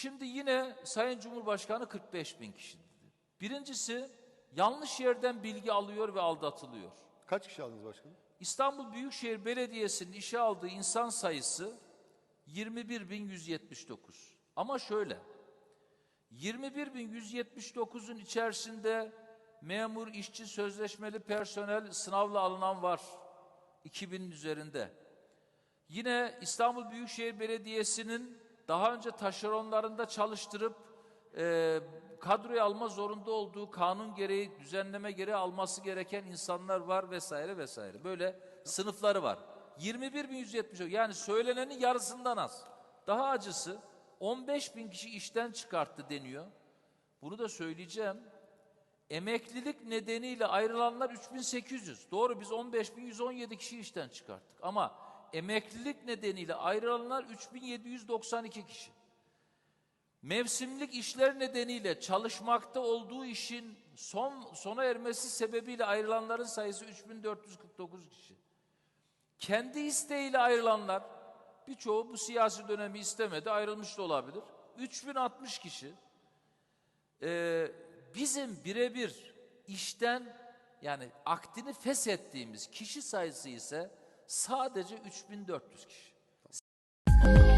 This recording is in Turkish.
Şimdi yine Sayın Cumhurbaşkanı 45 bin kişi dedi. Birincisi yanlış yerden bilgi alıyor ve aldatılıyor. Kaç kişi aldınız başkanım? İstanbul Büyükşehir Belediyesi'nin işe aldığı insan sayısı 21.179. Ama şöyle, 21.179'un içerisinde memur, işçi, sözleşmeli personel sınavla alınan var. 2000'in üzerinde. Yine İstanbul Büyükşehir Belediyesi'nin daha önce taşeronlarında çalıştırıp e, kadroya alma zorunda olduğu kanun gereği, düzenleme gereği alması gereken insanlar var vesaire vesaire. Böyle sınıfları var. 21.170 yani söylenenin yarısından az. Daha acısı 15 bin kişi işten çıkarttı deniyor. Bunu da söyleyeceğim. Emeklilik nedeniyle ayrılanlar 3800. Doğru biz 15117 kişi işten çıkarttık. Ama emeklilik nedeniyle ayrılanlar 3792 kişi. Mevsimlik işler nedeniyle çalışmakta olduğu işin son sona ermesi sebebiyle ayrılanların sayısı 3449 kişi. Kendi isteğiyle ayrılanlar birçoğu bu siyasi dönemi istemedi ayrılmış da olabilir. 3060 kişi. Ee, bizim birebir işten yani akdini feshettiğimiz kişi sayısı ise sadece 3400 kişi.